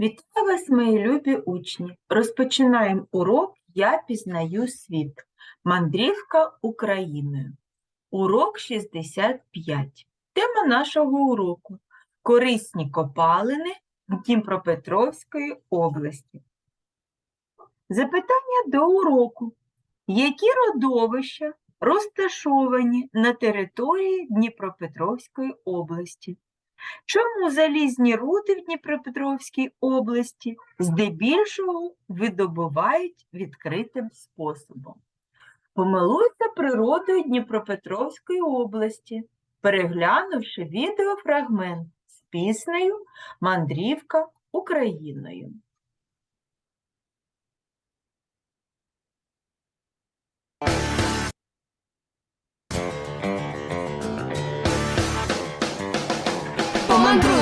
Вітаю вас, мої любі учні! Розпочинаємо урок Я пізнаю світ. Мандрівка Україною. Урок 65. Тема нашого уроку Корисні копалини Дніпропетровської області. Запитання до уроку. Які родовища розташовані на території Дніпропетровської області? Чому залізні руди в Дніпропетровській області здебільшого видобувають відкритим способом? Помилуйся природою Дніпропетровської області, переглянувши відеофрагмент з піснею Мандрівка Україною. Помандруй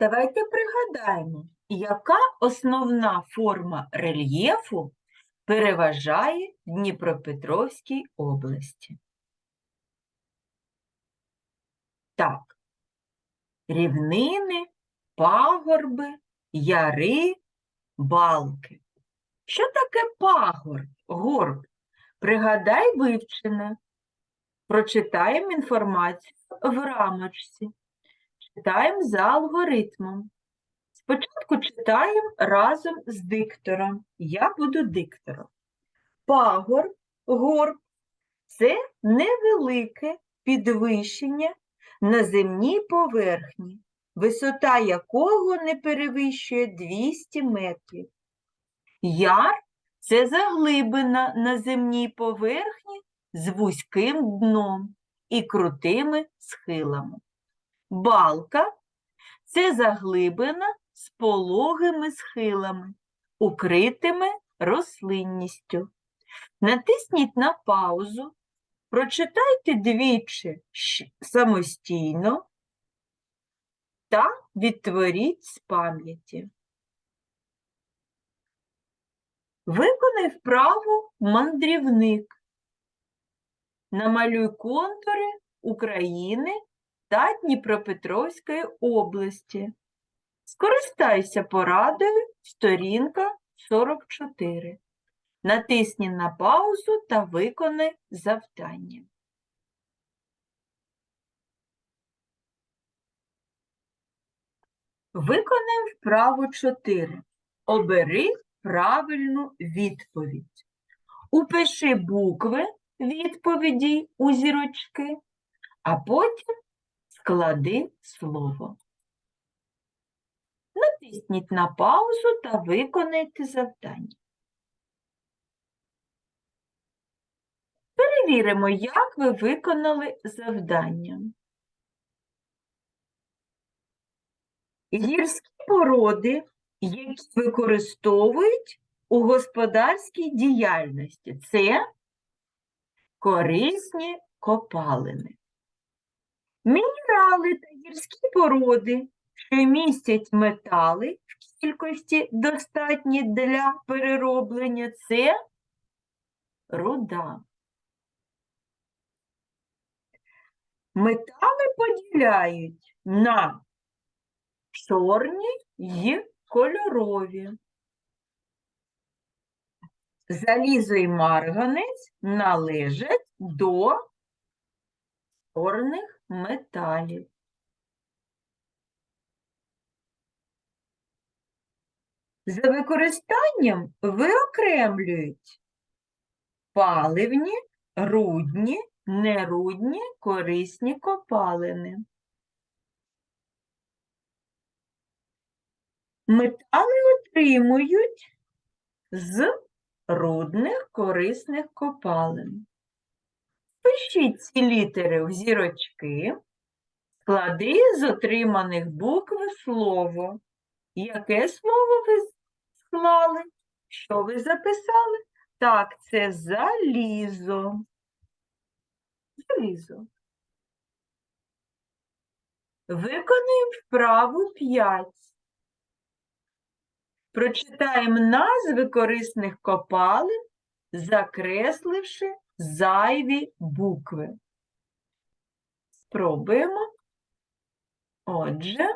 Давайте пригадаємо, яка основна форма рельєфу переважає в Дніпропетровській області. Так, рівнини, пагорби, яри, балки. Що таке пагорб, горб? Пригадай вивчене. Прочитаємо інформацію в рамочці. Читаємо за алгоритмом. Спочатку читаємо разом з диктором. Я буду диктором. Пагорб, горб це невелике підвищення на земній поверхні, висота якого не перевищує 200 метрів. Яр це заглибина на земній поверхні з вузьким дном і крутими схилами. Балка це заглибина з пологими схилами, укритими рослинністю. Натисніть на паузу, прочитайте двічі самостійно та відтворіть з пам'яті. Виконай вправу мандрівник. Намалюй контури України та Дніпропетровської області. Скористайся порадою сторінка 44. Натисні на паузу та виконай завдання. Виконаємо вправу 4. Обери правильну відповідь. Упиши букви відповіді у зірочки, а потім склади слово. Натисніть на паузу та виконайте завдання. Перевіримо, як ви виконали завдання. Гірські породи, які використовують у господарській діяльності, це корисні копалини. Мінерали та гірські породи, що містять метали в кількості достатні для перероблення, це руда. Метали поділяють на чорні й кольорові. Залізо і марганець належать до чорних металів. За використанням виокремлюють паливні, рудні, нерудні, корисні копалини. Метали отримують з рудних корисних копалин. Пишіть ці літери в зірочки, склади з отриманих букв слово. Яке слово ви склали? Що ви записали? Так, це залізо. Залізо. Виконуємо вправу 5. Прочитаємо назви корисних копалин, закресливши зайві букви. Спробуємо. Отже,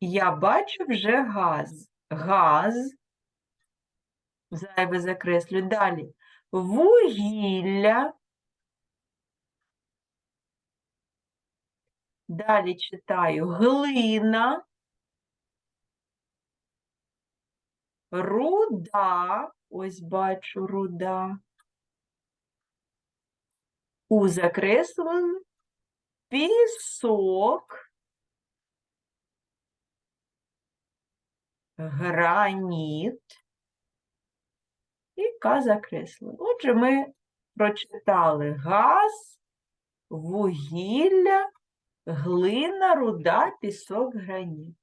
я бачу вже газ. Газ. Зайве закреслю. Далі. Вугілля. Далі читаю глина. Руда. Ось бачу руда. У закреслили. Пісок. Граніт. І К закреслили. Отже, ми прочитали газ, вугілля, глина, руда, пісок, граніт.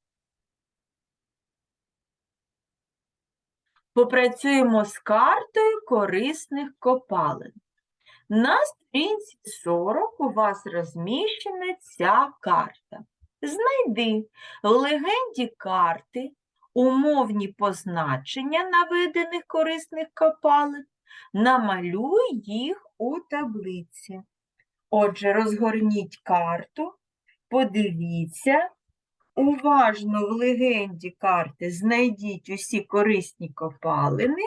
Попрацюємо з картою корисних копалин. На сторінці 40 у вас розміщена ця карта. Знайди в легенді карти умовні позначення наведених корисних копалин, намалюй їх у таблиці. Отже, розгорніть карту, подивіться, уважно в легенді карти знайдіть усі корисні копалини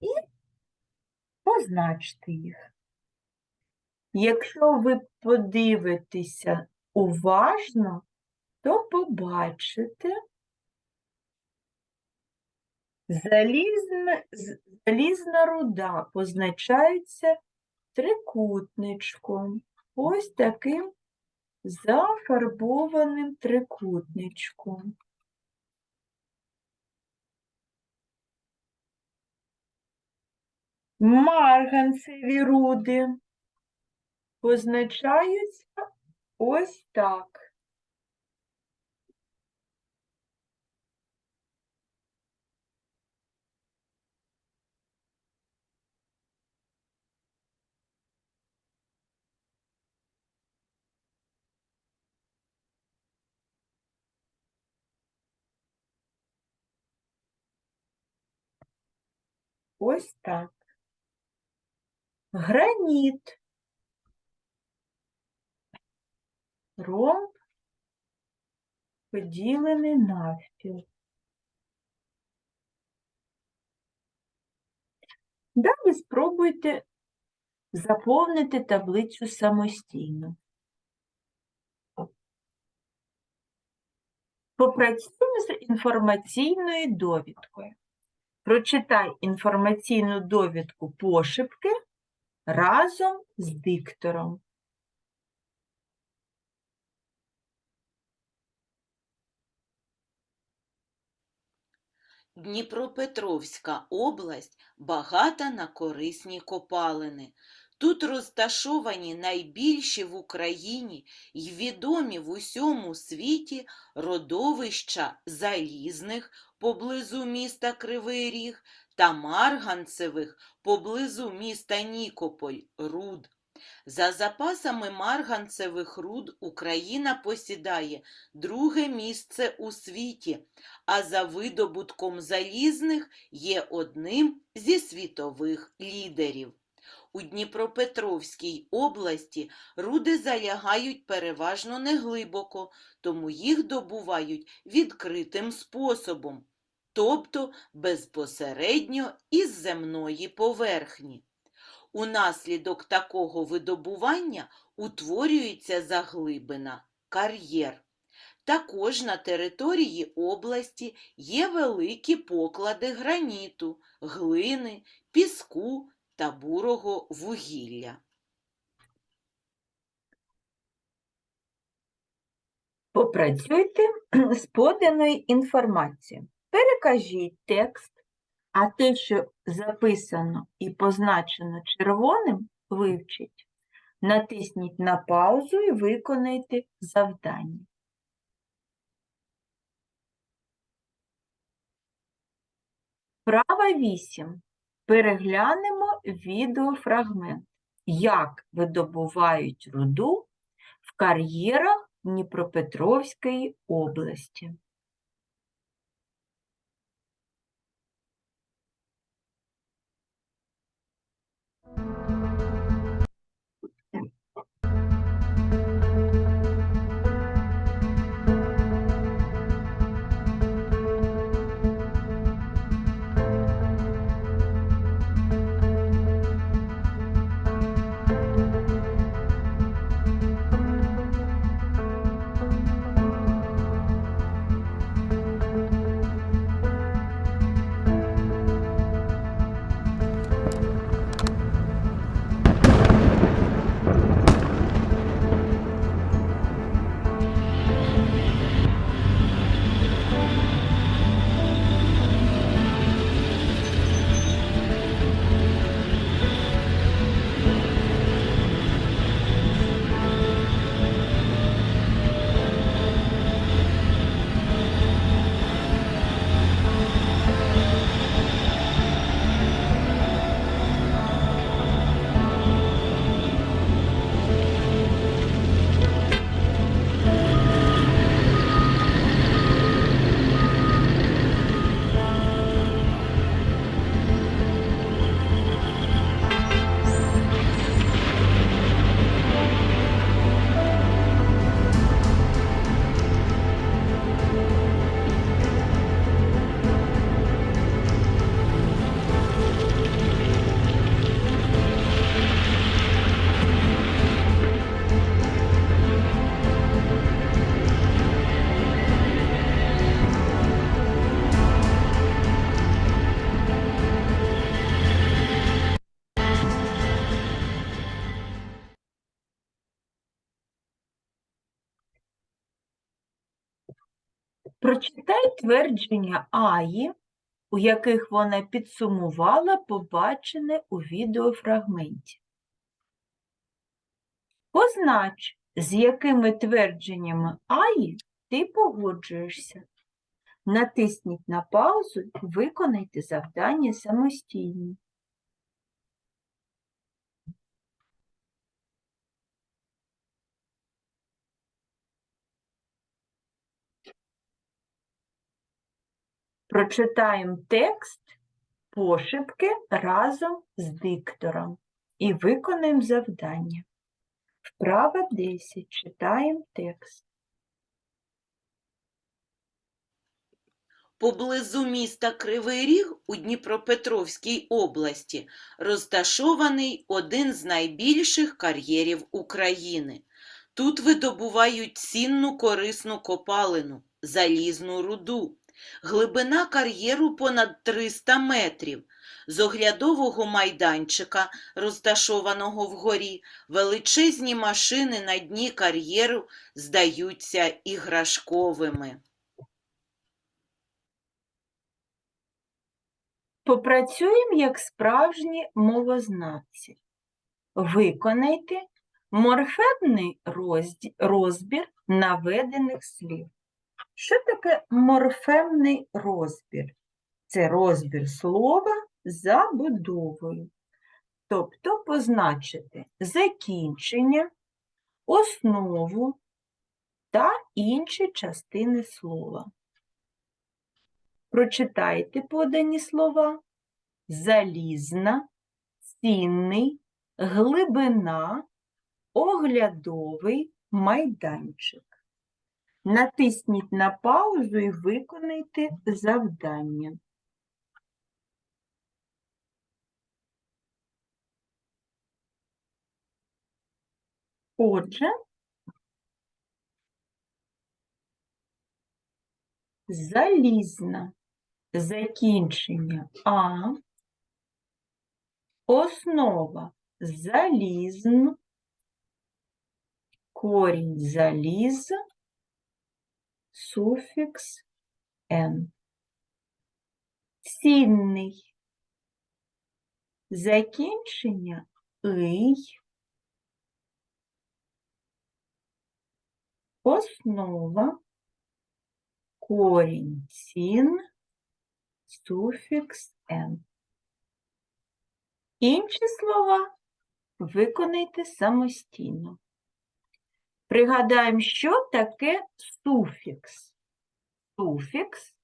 і позначте їх. Якщо ви подивитеся уважно, то побачите залізна, залізна руда позначається трикутничком. Ось таким зафарбованим трикутничком. Марганцеві руди позначаються ось так. Ось так. Граніт. Ромб поділений навпіл. Далі спробуйте заповнити таблицю самостійно. Попрацюємо з інформаційною довідкою. Прочитай інформаційну довідку пошепки разом з диктором. Дніпропетровська область багата на корисні копалини. Тут розташовані найбільші в Україні й відомі в усьому світі родовища залізних поблизу міста Кривий Ріг та марганцевих поблизу міста Нікополь руд. За запасами марганцевих руд Україна посідає друге місце у світі, а за видобутком залізних є одним зі світових лідерів. У Дніпропетровській області руди залягають переважно неглибоко, тому їх добувають відкритим способом, тобто безпосередньо із земної поверхні. Унаслідок такого видобування утворюється заглибина кар'єр. Також на території області є великі поклади граніту, глини, піску та бурого вугілля. Попрацюйте з поданою інформацією. Перекажіть текст, а те, що записано і позначено червоним, вивчіть. Натисніть на паузу і виконайте завдання. Права 8. Переглянемо відеофрагмент. Як видобувають руду в кар'єрах Дніпропетровської області. Твердження Аї, у яких вона підсумувала побачене у відеофрагменті. Познач, з якими твердженнями Аї ти погоджуєшся. Натисніть на паузу і виконайте завдання самостійно. Прочитаємо текст пошепки разом з диктором і виконаємо завдання. Вправа 10. Читаємо текст. Поблизу міста Кривий Ріг у Дніпропетровській області розташований один з найбільших кар'єрів України. Тут видобувають цінну корисну копалину – залізну руду. Глибина кар'єру понад 300 метрів. З оглядового майданчика, розташованого вгорі, величезні машини на дні кар'єру здаються іграшковими. Попрацюємо як справжні мовознавці. Виконайте морфемний розді- розбір наведених слів. Що таке морфемний розбір? Це розбір слова за будовою. Тобто позначити закінчення, основу та інші частини слова. Прочитайте подані слова. Залізна, цінний, глибина, оглядовий майданчик. Натисніть на паузу і виконайте завдання. Отже, залізна закінчення А, Основа залізн, корінь заліз, суфікс н. Цінний. Закінчення ий. Основа, корінь цін, суфікс н. Інші слова виконайте самостійно. Пригадаємо, що таке суфікс. Суфікс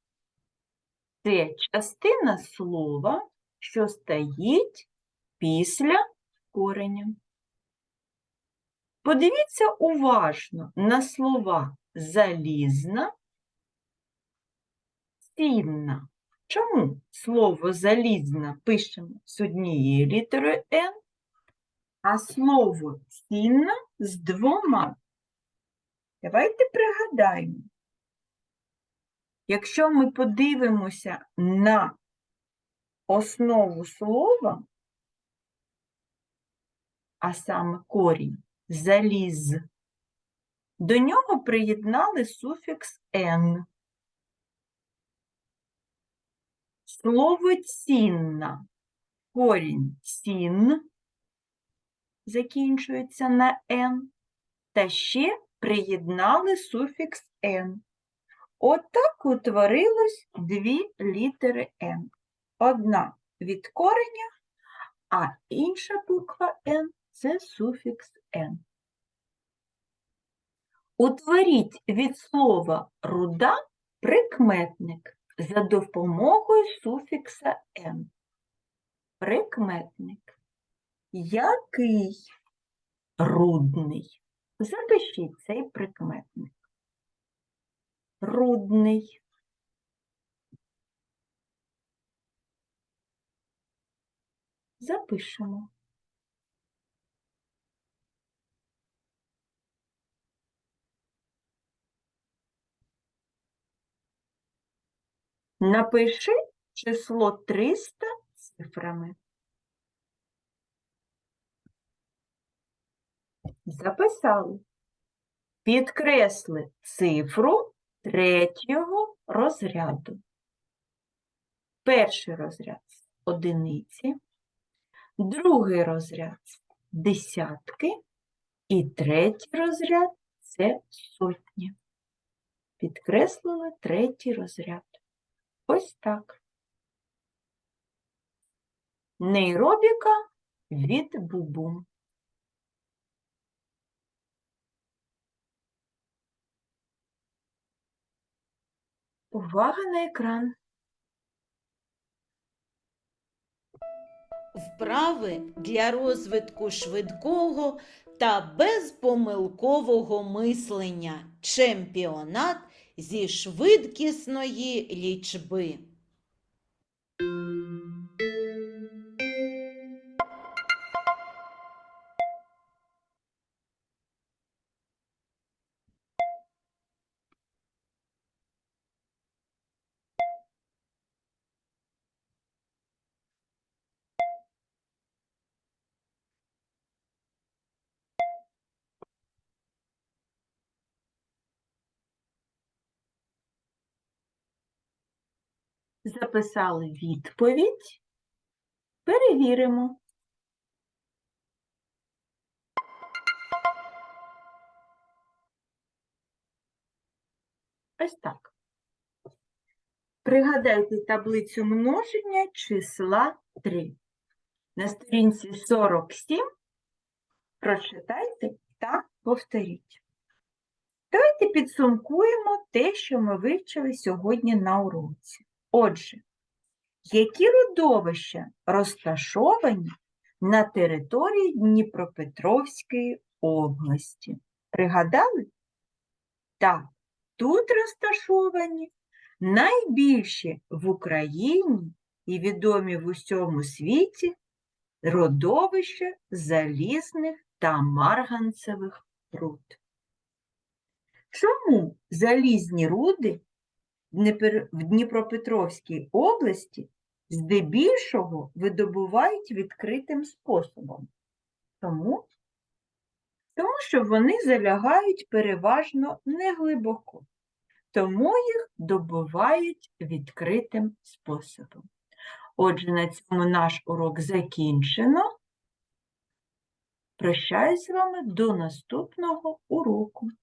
це частина слова, що стоїть після кореня. Подивіться уважно на слова залізна, цінна. Чому слово залізна пишемо з однією літерою Н, а слово цінна з двома? Давайте пригадаємо. Якщо ми подивимося на основу слова, а саме корінь заліз, до нього приєднали суфікс «н». Слово цінна. Корінь цін закінчується на «н», та ще приєднали суфікс «н». Отак утворилось дві літери «н». Одна від кореня, а інша буква «н» – це суфікс «н». Утворіть від слова руда прикметник за допомогою суфікса «н». Прикметник. Який рудний? Запишіть цей прикметник. Рудний. Запишемо. Напиши число 300 цифрами. Записали. Підкресли цифру третього розряду. Перший розряд – одиниці, другий розряд – десятки, і третій розряд – це сотні. Підкреслили третій розряд. Ось так. Нейробіка від бубу. Увага на екран. Вправи для розвитку швидкого та безпомилкового мислення. Чемпіонат зі швидкісної лічби. Записали відповідь. Перевіримо. Ось так. Пригадайте таблицю множення числа 3. На сторінці 47 прочитайте та повторіть. Давайте підсумкуємо те, що ми вивчили сьогодні на уроці. Отже, які родовища розташовані на території Дніпропетровської області? Пригадали? Так, тут розташовані найбільші в Україні і відомі в усьому світі родовища залізних та марганцевих руд. Чому залізні руди в Дніпропетровській області здебільшого видобувають відкритим способом. Тому, тому що вони залягають переважно неглибоко, тому їх добувають відкритим способом. Отже, на цьому наш урок закінчено. Прощаюсь з вами до наступного уроку.